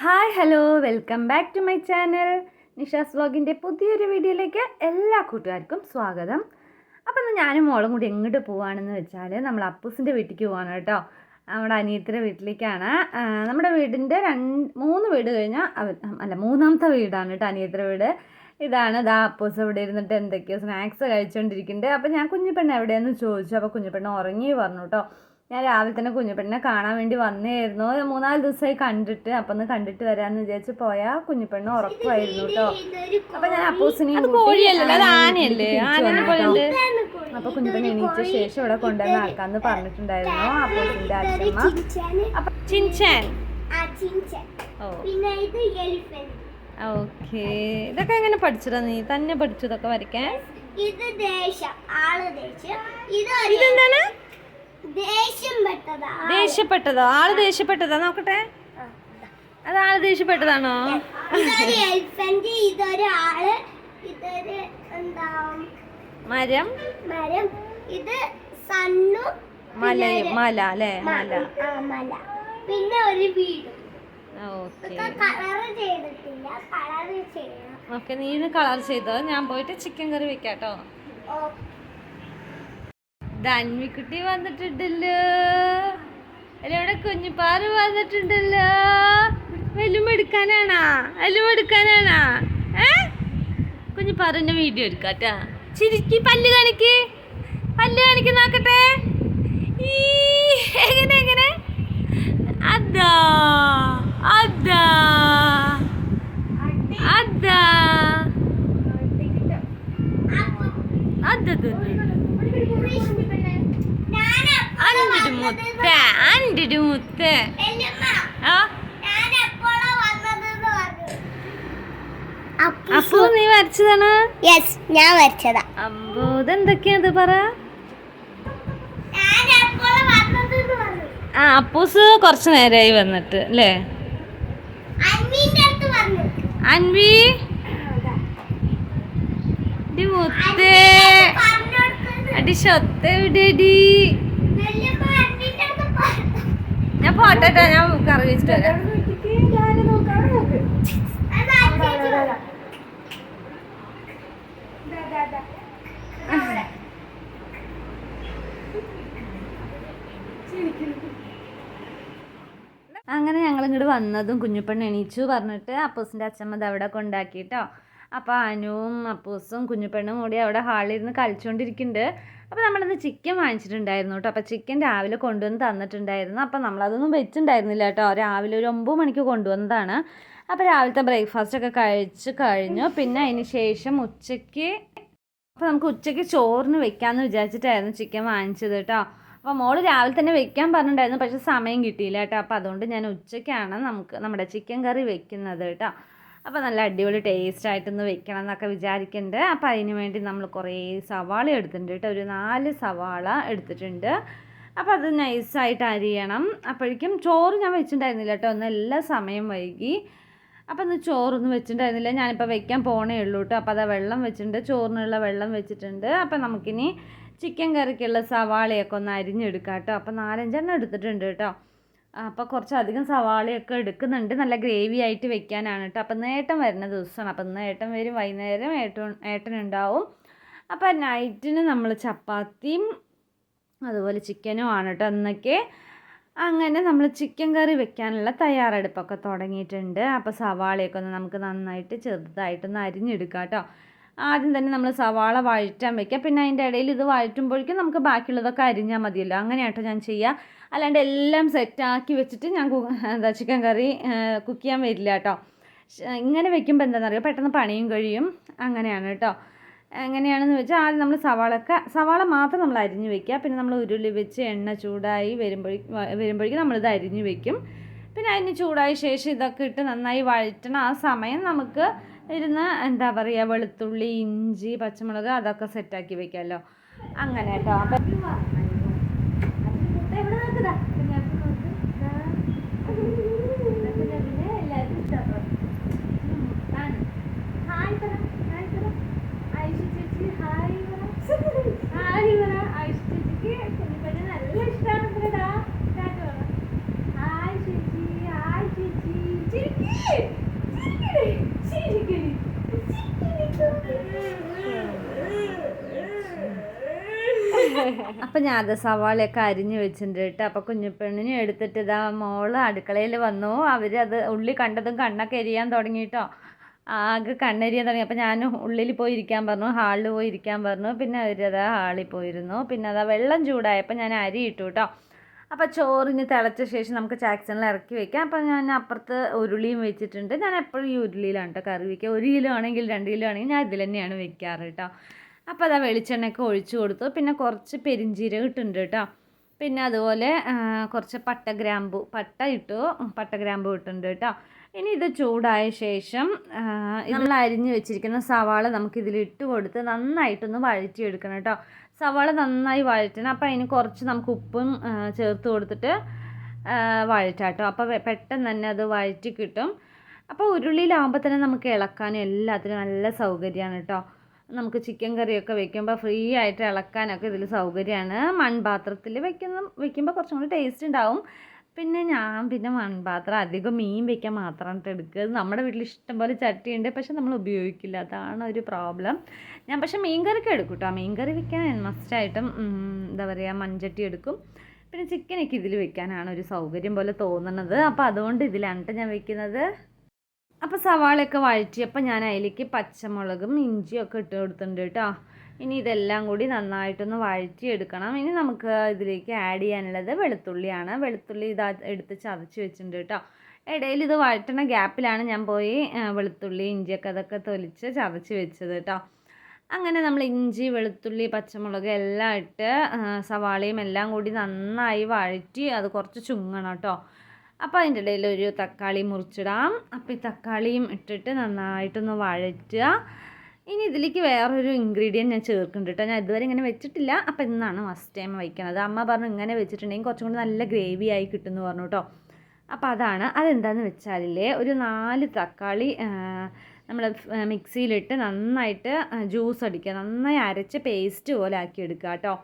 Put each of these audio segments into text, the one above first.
Hi hello welcome back to my channel. Nisha's വ്ലോഗിന്റെ പുതിയൊരു വീഡിയോയിലേക്ക് എല്ലാ കൂട്ടുകാർക്കും സ്വാഗതം. അപ്പോൾ ഇന്ന് ഞാനും മോളും കൂടി എങ്ങോട്ട് പോവാണെന്ന് വെച്ചാൽ നമ്മൾ അപ്പൂസിന്റെ വീട്ടിലേക്ക് പോവാണ് കേട്ടോ. നമ്മുടെ അനിയത്തിന്റെ വീട്ടിലേക്കാണ്. നമ്മുടെ വീടിന്റെ രണ്ട് മൂന്ന് വീട് കഴിഞ്ഞാൽ അല്ല മൂന്നാമത്തെ വീടാണ് കേട്ടോ അനിയത്തിന്റെ വീട്. ഇതാണ് ദാ അപ്പൂസ് ഇവിടെ ഇരുന്നിട്ട് എന്തൊക്കെയോ സ്നാക്സ് കഴിച്ചുകൊണ്ടിരിക്കുന്നുണ്ട് അപ്പോൾ ഞാൻ കുഞ്ഞിപ്പെണ്ണ് എവിടെയെന്ന് ചോദിച്ചു. അപ്പോൾ കുഞ്ഞിപ്പെണ്ണ് ഉറങ്ങി പറഞ്ഞു കേട്ടോ. ഞാൻ രാവിലെ തന്നെ കുഞ്ഞുപെണ്ണിനെ കാണാൻ വേണ്ടി വന്നേയിരുന്നു. മൂന്നാൽ ദിവസമായി കണ്ടിട്ട് അപ്പം ഒന്ന് കണ്ടിട്ട് വരാന്ന് വിചാരിച്ച് പോയാ കുഞ്ഞുപെണ്ണ് ഉറപ്പായിരുന്നു കേട്ടോ അപ്പം ഞാൻ അപ്പൂസിനെയും. അപ്പൊ കുഞ്ഞിപ്പെണ്ണ് എണീച്ച ശേഷം ഇവിടെ കൊണ്ടുവന്ന് ആക്കാന്ന് പറഞ്ഞിട്ടുണ്ടായിരുന്നു അപ്പൂസിന്റെ അച്ഛമ്മ. ചിൻചാൻ. ഓ. പിന്നെ ഇത് എലിഫന്റ്. ഓക്കെ. ഇതൊക്കെ എങ്ങനെ പഠിച്ചതാ നീ? തന്നെ പഠിച്ചതൊക്കെ വരയ്ക്കാൻ? ഇത് ദേശം. ആൾ ദേശം. ഇത് ഇതെന്താണ്? ദേഷ്യപ്പെട്ടതോ. ആൾ. ദേഷ്യപ്പെട്ടതാ? നോക്കട്ടെ. അത് ആൾ ദേഷ്യപ്പെട്ടതാണോ? മരം? മരം. ഇത് സണ്ണു മലയും മല അല്ലേ? മല. മല. പിന്നെ ഒരു വീട്. ഓക്കെ. നീ ഇത് കളർ ചെയ്തോ? ഞാൻ പോയിട്ട് ചിക്കൻ കറി വെക്കാട്ടോ. ഓ, ധന്വിക്കുട്ടി വന്നിട്ടുണ്ടല്ലോ. ഇവിടെ കുഞ്ഞിപ്പാറ് വന്നിട്ടുണ്ടല്ലോ. വെല്ലുമ്പ എടുക്കാനാണാ? വെല്ലുമ്പ എടുക്കാനാണാ? ഏ? കുഞ്ഞിപ്പാറിന്റെ വീഡിയോ എടുക്കാട്ടാ. ചിരിക്ക് പല്ല് കാണിക്ക്. പല്ല് കാണിക്ക് നോക്കട്ടെ. ഈ, എങ്ങനെ എങ്ങനെ? അതാ അതാ. മുത്ത അണ്ടിട്ട് മുത്ത. വല്യമ്മ, ആ? നീ വരച്ചതാണ് യെസ് ഞാൻ വരച്ചതാ അമ്പോ ഇതെന്തൊക്കെയാ പറ? എപ്പോഴാ വന്നതെന്ന് ആ അപ്പൂസ് കുറച്ച് നേരമായി വന്നിട്ട് അല്ലേ? അൻവി? മുത്തേ. അടി ശൊത്ത ഞാൻ പോട്ടെ ഞാൻ കറി വെച്ചിട്ട് അങ്ങനെ ഞങ്ങൾ ഇങ്ങോട്ട് വന്നതും കുഞ്ഞുപ്പെണ്ണ് എണീച്ചു പറഞ്ഞിട്ട് അപ്പൂസിന്റെ അച്ഛമ്മ അവിടെ കൊണ്ടാക്കിട്ടോ അപ്പോൾ അനുവും അപ്പൂസും കുഞ്ഞുപെണ്ണും കൂടി അവിടെ ഹാളിൽ ഇരുന്ന് കളിച്ചുകൊണ്ടിരിക്കുന്നുണ്ട് അപ്പോൾ നമ്മളിന്ന് ചിക്കൻ വാങ്ങിച്ചിട്ടുണ്ടായിരുന്നു കേട്ടോ. അപ്പോൾ ചിക്കൻ രാവിലെ കൊണ്ടുവന്ന് തന്നിട്ടുണ്ടായിരുന്നു. അപ്പോൾ നമ്മളതൊന്നും വെച്ചിട്ടുണ്ടായിരുന്നില്ല കേട്ടോ. രാവിലെ ഒരു ഒമ്പത് മണിക്ക് കൊണ്ടുവന്നതാണ്. അപ്പോൾ രാവിലത്തെ ബ്രേക്ക്ഫാസ്റ്റ് ഒക്കെ കഴിച്ച് കഴിഞ്ഞു. പിന്നെ അതിന് ശേഷം ഉച്ചയ്ക്ക് അപ്പോൾ നമുക്ക് ഉച്ചയ്ക്ക് ചോറിന് വെക്കാമെന്ന് വിചാരിച്ചിട്ടായിരുന്നു ചിക്കൻ വാങ്ങിച്ചത് കേട്ടോ. അപ്പോൾ മോൾ രാവിലെ തന്നെ വെക്കാൻ പറഞ്ഞിട്ടുണ്ടായിരുന്നു. പക്ഷേ സമയം കിട്ടിയില്ല കേട്ടോ. അപ്പോൾ അതുകൊണ്ട് ഞാൻ ഉച്ചയ്ക്കാണ് നമുക്ക് നമ്മുടെ ചിക്കൻ കറി വെക്കുന്നത് കേട്ടോ. അപ്പോൾ നല്ല അടിപൊളി ടേസ്റ്റ് ആയിട്ടൊന്ന് വെക്കണം എന്നൊക്കെ വിചാരിക്കുന്നുണ്ട് അപ്പോൾ അതിന് വേണ്ടി നമ്മൾ കുറേ സവാള എടുത്തിട്ടുണ്ട് കേട്ടോ. ഒരു നാല് സവാള എടുത്തിട്ടുണ്ട്. അപ്പോൾ അത് നൈസായിട്ട് അരിയണം. അപ്പോഴേക്കും ചോറ് ഞാൻ വെച്ചിട്ടുണ്ടായിരുന്നില്ല കേട്ടോ. ഒന്ന് എല്ലാ സമയം വൈകി. അപ്പോൾ ഒന്ന് ചോറൊന്നും വെച്ചിട്ടുണ്ടായിരുന്നില്ല. ഞാനിപ്പോൾ വെക്കാൻ പോണേ ഉള്ളൂ കേട്ടോ. അപ്പോൾ അതാ വെള്ളം വെച്ചിട്ടുണ്ട്. ചോറിനുള്ള വെള്ളം വെച്ചിട്ടുണ്ട്. അപ്പോൾ നമുക്കിനി ചിക്കൻ കറിക്കുള്ള സവാളയൊക്കെ ഒന്ന് അരിഞ്ഞെടുക്കാം കേട്ടോ. അപ്പോൾ നാലഞ്ചെണ്ണം എടുത്തിട്ടുണ്ട് കേട്ടോ. അപ്പോൾ കുറച്ചധികം സവാളയൊക്കെ എടുക്കുന്നുണ്ട്. നല്ല ഗ്രേവി ആയിട്ട് വെക്കാനാണ് കേട്ടോ. അപ്പം നേട്ടം വരുന്ന ദിവസമാണ്. അപ്പം നേട്ടം വരും. വൈകുന്നേരം ഏട്ടൻ ഏട്ടനുണ്ടാവും. അപ്പോൾ നൈറ്റിന് നമ്മൾ ചപ്പാത്തിയും അതുപോലെ ചിക്കനും ആണ് കേട്ടോ അന്നൊക്കെ അങ്ങനെ നമ്മൾ ചിക്കൻ കറി വെക്കാനുള്ള തയ്യാറെടുപ്പൊക്കെ തുടങ്ങിയിട്ടുണ്ട്. അപ്പോൾ സവാളയൊക്കെ ഒന്ന് നമുക്ക് നന്നായിട്ട് ചെറുതായിട്ടൊന്ന് അരിഞ്ഞെടുക്കാം കേട്ടോ. ആദ്യം തന്നെ നമ്മൾ സവാള വഴറ്റാൻ വെക്കുക. പിന്നെ അതിന്റെ ഇടയിൽ ഇത് വഴറ്റുമ്പോഴേക്കും നമുക്ക് ബാക്കിയുള്ളതൊക്കെ അരിഞ്ഞാൽ മതിയല്ലോ. അങ്ങനെയാട്ടോ ഞാൻ ചെയ്യുക. അല്ലാണ്ട് എല്ലാം സെറ്റാക്കി വെച്ചിട്ട് ഞാൻ എന്താ ചിക്കൻ കറി കുക്ക് ചെയ്യാൻ വരില്ല കേട്ടോ. ഇങ്ങനെ വെക്കുമ്പോൾ എന്താണെന്നറിയോ പെട്ടെന്ന് പണിയും കഴിയും. അങ്ങനെയാണ് കേട്ടോ. എങ്ങനെയാണെന്ന് വെച്ചാൽ ആദ്യം നമ്മൾ സവാളക്ക സവാള മാത്രം നമ്മൾ അരിഞ്ഞ് വെക്കുക. പിന്നെ നമ്മൾ ഉരുളി വെച്ച് എണ്ണ ചൂടായി വരുമ്പോഴേക്കും വരുമ്പോഴേക്കും നമ്മളിത് അരിഞ്ഞ് വെക്കും. പിന്നെ അതിന് ചൂടായ ശേഷം ഇതൊക്കെ ഇട്ട് നന്നായി വഴറ്റണം. ആ സമയം നമുക്ക് ഇരുന്ന് എന്താ പറയുക വെളുത്തുള്ളി ഇഞ്ചി പച്ചമുളക് അതൊക്കെ സെറ്റാക്കി വെക്കാമല്ലോ അങ്ങനെ കേട്ടോ. അപ്പം ഹായ് ഹായ് നല്ല ഇഷ്ടമാണ് ഹായ് ചേച്ചി ഹായ് ചേച്ചി ചിരിക്ക് അപ്പം ഞാൻ അത് സവാളയൊക്കെ അരിഞ്ഞ് വെച്ചിട്ടുണ്ട് കേട്ടോ. അപ്പോൾ കുഞ്ഞുപെണ്ണിനെ എടുത്തിട്ട് ഇതാ മോൾ അടുക്കളയിൽ വന്നു. അവരത് ഉള്ളി കണ്ടതും കണ്ണൊക്കെ എരിയാൻ തുടങ്ങി കേട്ടോ. ആകെ കണ്ണെരിയാൻ തുടങ്ങി. അപ്പോൾ ഞാൻ ഉള്ളിൽ പോയി ഇരിക്കാൻ പറഞ്ഞു. ഹാളിൽ പോയി ഇരിക്കാൻ പറഞ്ഞു. പിന്നെ അവരത് ഹാളിൽ പോയിരുന്നു. പിന്നെ അതാ വെള്ളം ചൂടായപ്പോൾ ഞാൻ അരി ഇട്ടു കേട്ടോ. അപ്പോൾ ചോറിന് തിളച്ച ശേഷം നമുക്ക് ചാക്സണിൽ ഇറക്കി വെക്കാം. അപ്പോൾ ഞാൻ അപ്പുറത്ത് ഉരുളിയും വെച്ചിട്ടുണ്ട്. ഞാൻ എപ്പോഴും ഈ ഉരുളിയിലാണ് കേട്ടോ കറി വയ്ക്കുക ഒരു കിലോ ആണെങ്കിൽ രണ്ട് കിലോ ആണെങ്കിൽ ഞാൻ ഇതിൽ തന്നെയാണ് വെക്കാറ് കേട്ടോ. അപ്പോൾ അതാ വെളിച്ചെണ്ണയൊക്കെ ഒഴിച്ചു കൊടുത്തു പിന്നെ കുറച്ച് പെരിഞ്ചീരകം ഇട്ടുണ്ട് കേട്ടോ. പിന്നെ അതുപോലെ കുറച്ച് പട്ട ഗ്രാമ്പു പട്ട ഇട്ടു. പട്ട ഗ്രാമ്പു ഇട്ടുണ്ട് കേട്ടോ. ഇനി ഇത് ചൂടായ ശേഷം നമ്മൾ അരിഞ്ഞ് വെച്ചിരിക്കുന്ന സവാള നമുക്ക് ഇതിൽ ഇട്ട് കൊടുത്ത് നന്നായിട്ടൊന്ന് വഴറ്റിയെടുക്കണം കേട്ടോ. സവാള നന്നായി വഴറ്റണം. അപ്പോൾ അതിന് കുറച്ച് നമുക്ക് ഉപ്പും ചേർത്ത് കൊടുത്തിട്ട് വഴറ്റാം കേട്ടോ. അപ്പോൾ പെട്ടെന്ന് തന്നെ അത് വഴറ്റി കിട്ടും. അപ്പോൾ ഉരുളിയിലാകുമ്പോൾ തന്നെ നമുക്ക് ഇളക്കാനും എല്ലാത്തിനും നല്ല സൗകര്യമാണ് കേട്ടോ. നമുക്ക് ചിക്കൻ കറിയൊക്കെ വെക്കുമ്പോൾ ഫ്രീ ആയിട്ട് ഇളക്കാനൊക്കെ ഇതിൽ സൗകര്യമാണ് മൺപാത്രത്തിൽ വെക്കുന്ന വെക്കുമ്പോൾ കുറച്ചും കൂടി ടേസ്റ്റ് ഉണ്ടാവും. പിന്നെ ഞാൻ പിന്നെ മൺപാത്രം അധികം മീൻ വെക്കാൻ മാത്രമായിട്ട് എടുക്കുക. നമ്മുടെ വീട്ടിൽ ഇഷ്ടം ഇഷ്ടംപോലെ ചട്ടിയുണ്ട് പക്ഷെ നമ്മൾ ഉപയോഗിക്കില്ല. അതാണ് ഒരു പ്രോബ്ലം ഞാൻ പക്ഷേ മീൻ കറിക്ക് എടുക്കും കേട്ടോ മീൻ കറി വെക്കാൻ മസ്റ്റായിട്ടും എന്താ പറയുക മൺചട്ടി എടുക്കും. പിന്നെ ചിക്കനൊക്കെ ഇതിൽ വെക്കാനാണ് ഒരു സൗകര്യം പോലെ തോന്നുന്നത് അപ്പോൾ അതുകൊണ്ട് ഇതിലാണ് കേട്ടോ ഞാൻ വെക്കുന്നത്. അപ്പോൾ സവാളയൊക്കെ വഴറ്റിയപ്പോൾ ഞാൻ അതിലേക്ക് പച്ചമുളകും ഇഞ്ചിയും ഒക്കെ ഇട്ട് കൊടുത്തിട്ടുണ്ട് കേട്ടോ. ഇനി ഇതെല്ലാം കൂടി നന്നായിട്ടൊന്ന് വഴറ്റിയെടുക്കണം. ഇനി നമുക്ക് ഇതിലേക്ക് ആഡ് ചെയ്യാനുള്ളത് വെളുത്തുള്ളിയാണ്. വെളുത്തുള്ളി ഇതാ എടുത്ത് ചതച്ച് വെച്ചിട്ടുണ്ട് കേട്ടോ. ഇടയിൽ ഇത് വഴറ്റണ ഗ്യാപ്പിലാണ് ഞാൻ പോയി വെളുത്തുള്ളി ഇഞ്ചിയൊക്കെ അതൊക്കെ തൊലിച്ച് ചതച്ച് വെച്ചത് കേട്ടോ. അങ്ങനെ നമ്മൾ ഇഞ്ചി വെളുത്തുള്ളി പച്ചമുളക് എല്ലാം ഇട്ട് സവാളയും എല്ലാം കൂടി നന്നായി വഴറ്റി അത് കുറച്ച് ചുങ്ങണം കേട്ടോ. അപ്പോൾ അതിന്റെ ഇടയിൽ ഒരു തക്കാളി മുറിച്ചിടാം. അപ്പോൾ ഈ തക്കാളിയും ഇട്ടിട്ട് നന്നായിട്ടൊന്ന് വഴറ്റുക. ഇനി ഇതിലേക്ക് വേറൊരു ഇൻഗ്രീഡിയന്റ് ഞാൻ ചേർക്കുന്നുണ്ട് കേട്ടോ ഞാൻ ഇതുവരെ ഇങ്ങനെ വെച്ചിട്ടില്ല. അപ്പോൾ ഇന്നാണ് ഫസ്റ്റ് ടൈം വയ്ക്കുന്നത് അമ്മ പറഞ്ഞു ഇങ്ങനെ വെച്ചിട്ടുണ്ടെങ്കിൽ കുറച്ചും കൂടി നല്ല ഗ്രേവി ആയി കിട്ടുമെന്ന് പറഞ്ഞു കേട്ടോ അപ്പോൾ അതാണ്. അതെന്താണെന്ന് വെച്ചാലില്ലേ ഒരു നാല് തക്കാളി നമ്മൾ മിക്സിയിലിട്ട് നന്നായിട്ട് ജ്യൂസ് അടിക്കുക. നന്നായി അരച്ച് പേസ്റ്റ് പോലെ ആക്കി എടുക്കുക കേട്ടോ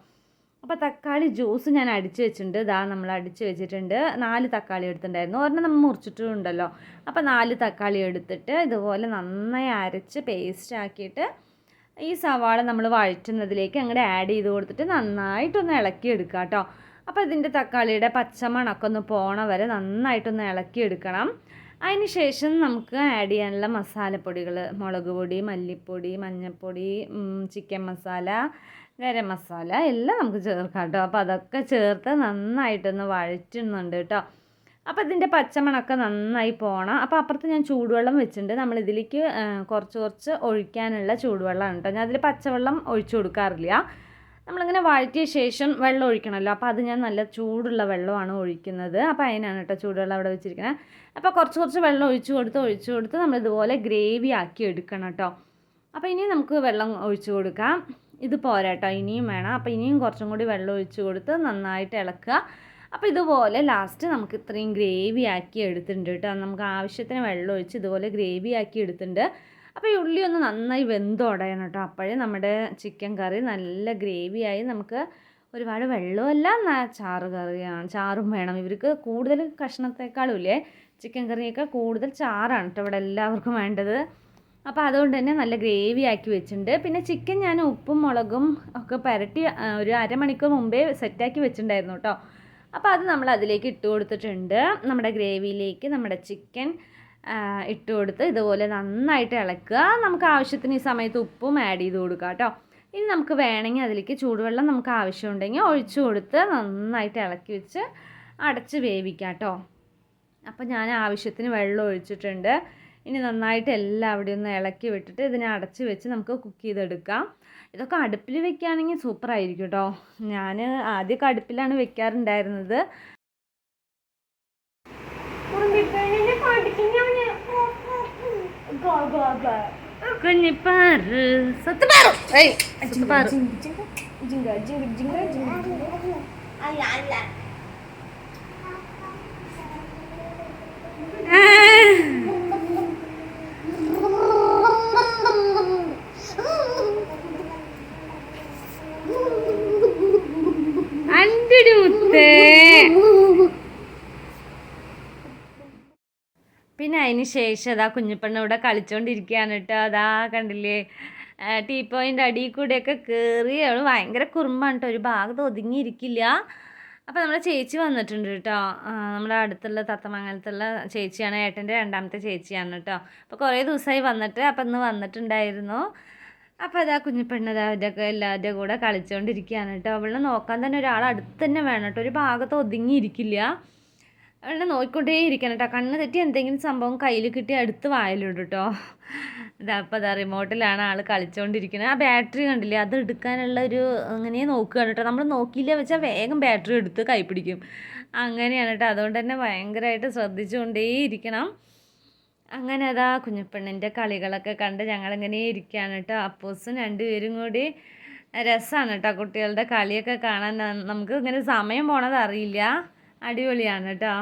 അപ്പോൾ തക്കാളി ജ്യൂസ് ഞാൻ അടിച്ച് വെച്ചിട്ടുണ്ട്. ഇതാ നമ്മൾ അടിച്ച് വെച്ചിട്ടുണ്ട്. നാല് തക്കാളി എടുത്തിട്ടുണ്ടായിരുന്നു. ഒരെണ്ണം നമ്മൾ മുറിച്ചിട്ടുണ്ടല്ലോ. അപ്പോൾ നാല് തക്കാളി എടുത്തിട്ട് ഇതുപോലെ നന്നായി അരച്ച് പേസ്റ്റ് ആക്കിയിട്ട് ഈ സവാള നമ്മൾ വഴറ്റുന്നതിലേക്ക് അങ്ങോട്ട് ആഡ് ചെയ്ത് കൊടുത്തിട്ട് നന്നായിട്ടൊന്ന് ഇളക്കി എടുക്കുക കേട്ടോ. അപ്പോൾ ഇതിന്റെ തക്കാളിയുടെ പച്ചമണക്കം ഒന്ന് പോണ വരെ നന്നായിട്ടൊന്ന് ഇളക്കി എടുക്കണം. അതിന് ശേഷം നമുക്ക് ആഡ് ചെയ്യാനുള്ള മസാലപ്പൊടികൾ മുളക് പൊടി മല്ലിപ്പൊടി മഞ്ഞൾപ്പൊടി ചിക്കൻ മസാല ഗരം മസാല എല്ലാം നമുക്ക് ചേർക്കാം കേട്ടോ. അപ്പോൾ അതൊക്കെ ചേർത്ത് നന്നായിട്ടൊന്ന് വഴറ്റുന്നുണ്ട് കേട്ടോ. അപ്പോൾ ഇതിന്റെ പച്ചമണമൊക്കെ നന്നായി പോകണം അപ്പോൾ അപ്പുറത്ത് ഞാൻ ചൂടുവെള്ളം വെച്ചിട്ടുണ്ട്. ആ, കുറച്ച് കുറച്ച് ഒഴിക്കാനുള്ള ചൂടുവെള്ളമാണ് കേട്ടോ. ഞാൻ അതിൽ പച്ചവെള്ളം ഒഴിച്ചു കൊടുക്കാറില്ല. നമ്മളിങ്ങനെ വഴറ്റിയ ശേഷം വെള്ളം ഒഴിക്കണമല്ലോ. അപ്പോൾ അത് ഞാൻ നല്ല ചൂടുള്ള വെള്ളമാണ് ഒഴിക്കുന്നത്. അപ്പോൾ അതിനാണ് കേട്ടോ ചൂടുവെള്ളം അവിടെ വെച്ചിരിക്കുന്നത് അപ്പോൾ കുറച്ച് കുറച്ച് വെള്ളം ഒഴിച്ചു കൊടുത്ത് ഒഴിച്ചു കൊടുത്ത് നമ്മൾ ഇതുപോലെ ഗ്രേവി ആക്കി എടുക്കണം കേട്ടോ. അപ്പോൾ ഇനി നമുക്ക് വെള്ളം ഒഴിച്ചു കൊടുക്കാം. ഇത് പോരാട്ടോ ഇനിയും വേണം. അപ്പോൾ ഇനിയും കുറച്ചും കൂടി വെള്ളം ഒഴിച്ചു കൊടുത്ത് നന്നായിട്ട് ഇളക്കുക. അപ്പോൾ ഇതുപോലെ ലാസ്റ്റ് നമുക്ക് ഇത്രയും ഗ്രേവി ആക്കി എടുത്തിട്ടുണ്ട് കേട്ടോ. നമുക്ക് ആവശ്യത്തിന് വെള്ളം ഒഴിച്ച് ഇതുപോലെ ഗ്രേവി ആക്കി എടുത്തിട്ടുണ്ട്. അപ്പോൾ ഈ ഉള്ളി ഒന്ന് നന്നായി വെന്തുടയണം കേട്ടോ. അപ്പോഴേ നമ്മുടെ ചിക്കൻ കറി നല്ല ഗ്രേവിയായി നമുക്ക് ഒരുപാട് വെള്ളമല്ല ചാറ് കറിയാണ് ചാറും വേണം. ഇവർക്ക് കൂടുതൽ കഷ്ണത്തെക്കാളും ഇല്ലേ? ചിക്കൻ കറിയൊക്കെ കൂടുതൽ ചാറാണ് കേട്ടോ ഇവിടെ എല്ലാവർക്കും വേണ്ടത്. അപ്പോൾ അതുകൊണ്ട് തന്നെ നല്ല ഗ്രേവി ആക്കി വെച്ചിട്ടുണ്ട്. പിന്നെ ചിക്കൻ ഞാൻ ഉപ്പും മുളകും ഒക്കെ പുരട്ടി ഒരു അരമണിക്കൂർ മുമ്പേ സെറ്റാക്കി വെച്ചിട്ടുണ്ടായിരുന്നു കേട്ടോ. അപ്പോൾ അത് നമ്മൾ അതിലേക്ക് ഇട്ട് കൊടുത്തിട്ടുണ്ട്. നമ്മുടെ ഗ്രേവിയിലേക്ക് നമ്മുടെ ചിക്കൻ ഇട്ട് കൊടുത്ത് ഇതുപോലെ നന്നായിട്ട് ഇളക്കുക. നമുക്ക് ആവശ്യത്തിന് ഈ സമയത്ത് ഉപ്പും ആഡ് ചെയ്ത് കൊടുക്കുക കേട്ടോ. ഇനി നമുക്ക് വേണമെങ്കിൽ അതിലേക്ക് ചൂടുവെള്ളം നമുക്ക് ആവശ്യമുണ്ടെങ്കിൽ ഒഴിച്ചു കൊടുത്ത് നന്നായിട്ട് ഇളക്കി വെച്ച് അടച്ച് വേവിക്കാം കേട്ടോ. അപ്പോൾ ഞാൻ ആവശ്യത്തിന് വെള്ളം ഒഴിച്ചിട്ടുണ്ട്. ഇനി നന്നായിട്ട് എല്ലാം അവിടെ ഒന്ന് ഇളക്കി വിട്ടിട്ട് ഇതിനെ അടച്ച് വെച്ച് നമുക്ക് കുക്ക് ചെയ്തെടുക്കാം. ഇതൊക്കെ അടുപ്പിൽ വെക്കുകയാണെങ്കിൽ സൂപ്പറായിരിക്കും കേട്ടോ ഞാൻ ആദ്യമൊക്കെ അടുപ്പിലാണ് വെക്കാറുണ്ടായിരുന്നത്. ഉണ്ണിപ്പെണ്ണിനെ പഠിക്കുന്നവന് go go go Kunjipparu. Sathuparu ഏയ് സത്തുപാറു ജിങ്ക ജിങ്ക ജിങ്ക ജിങ്ക അല്ല. അല്ല പിന്നെ അതിന് ശേഷം അതാ കുഞ്ഞിപ്പെണ്ണ് ഇവിടെ കളിച്ചോണ്ടിരിക്കുകയാണ് കേട്ടോ. അതാ കണ്ടില്ലേ ടി പോയിന്റെ അടിയിൽ കൂടെയൊക്കെ കയറി അവൾ ഭയങ്കര കുറുമ്പാണ് കേട്ടോ. ഒരു ഭാഗത്ത് ഒതുങ്ങിയിരിക്കില്ല. അപ്പോൾ നമ്മുടെ ചേച്ചി വന്നിട്ടുണ്ട് കേട്ടോ. നമ്മുടെ അടുത്തുള്ള തത്തമംഗലത്തുള്ള ചേച്ചിയാണ് ഏട്ടന്റെ രണ്ടാമത്തെ ചേച്ചിയാണ് കേട്ടോ. അപ്പോൾ കുറേ ദിവസമായി വന്നിട്ട് അപ്പം ഇന്ന് വന്നിട്ടുണ്ടായിരുന്നു. അപ്പോൾ അതാ കുഞ്ഞിപ്പെണ്ണ് അതാ ഒക്കെ എല്ലാവരുടെ കൂടെ കളിച്ചുകൊണ്ടിരിക്കുകയാണ് കേട്ടോ. അവളെ നോക്കാൻ തന്നെ ഒരാൾ അടുത്ത് തന്നെ വേണം കേട്ടോ. ഒരു ഭാഗത്ത് ഒതുങ്ങിയിരിക്കില്ല അവളെ നോക്കിക്കൊണ്ടേ ഇരിക്കണം കേട്ടോ. കണ്ണ് തെറ്റി എന്തെങ്കിലും സംഭവം കയ്യിൽ കിട്ടി അടുത്ത് വായലിടും കേട്ടോ. ഇതാ അപ്പോൾ അതാ റിമോട്ടിലാണ് ആൾ കളിച്ചുകൊണ്ടിരിക്കുന്നത് ആ ബാറ്ററി കണ്ടില്ലേ? അത് എടുക്കാനുള്ള ഒരു അങ്ങനെ നോക്കുകയാണ് കേട്ടോ. നമ്മൾ നോക്കിയില്ല വെച്ചാൽ വേഗം ബാറ്ററി എടുത്ത് കൈ പിടിക്കും. അങ്ങനെയാണ് കേട്ടോ. അതുകൊണ്ട് തന്നെ ഭയങ്കരമായിട്ട് ശ്രദ്ധിച്ചുകൊണ്ടേ ഇരിക്കണം. അങ്ങനെ അതാ കുഞ്ഞപ്പെണ്ണിന്റെ കളികളൊക്കെ കണ്ട് ഞങ്ങളിങ്ങനെ ഇരിക്കുകയാണ് കേട്ടോ. അപ്പോസും രണ്ടുപേരും കൂടി രസമാണ് കേട്ടോ കുട്ടികളുടെ കളിയൊക്കെ കാണാൻ. നമുക്ക് ഇങ്ങനെ സമയം പോണത് അറിയില്ല. അടിപൊളിയാണ് കേട്ടോ.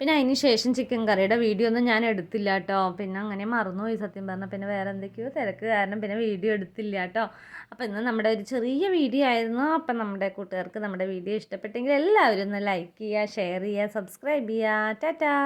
പിന്നെ അതിന് ശേഷം ചിക്കൻ കറിയുടെ വീഡിയോ ഒന്നും ഞാൻ എടുത്തില്ല കേട്ടോ. പിന്നെ അങ്ങനെ മറന്നുപോയി സത്യം പറഞ്ഞാൽ. പിന്നെ വേറെ എന്തൊക്കെയോ തിരക്ക് കാരണം പിന്നെ വീഡിയോ എടുത്തില്ല കേട്ടോ. അപ്പോൾ ഇന്ന് നമ്മുടെ ഒരു ചെറിയ വീഡിയോ ആയിരുന്നു. അപ്പം നമ്മുടെ കൂട്ടുകാർക്ക് നമ്മുടെ വീഡിയോ ഇഷ്ടപ്പെട്ടെങ്കിൽ എല്ലാവരും ഒന്ന് ലൈക്ക് ചെയ്യുക ഷെയർ ചെയ്യുക സബ്സ്ക്രൈബ് ചെയ്യുക. ടാറ്റാ.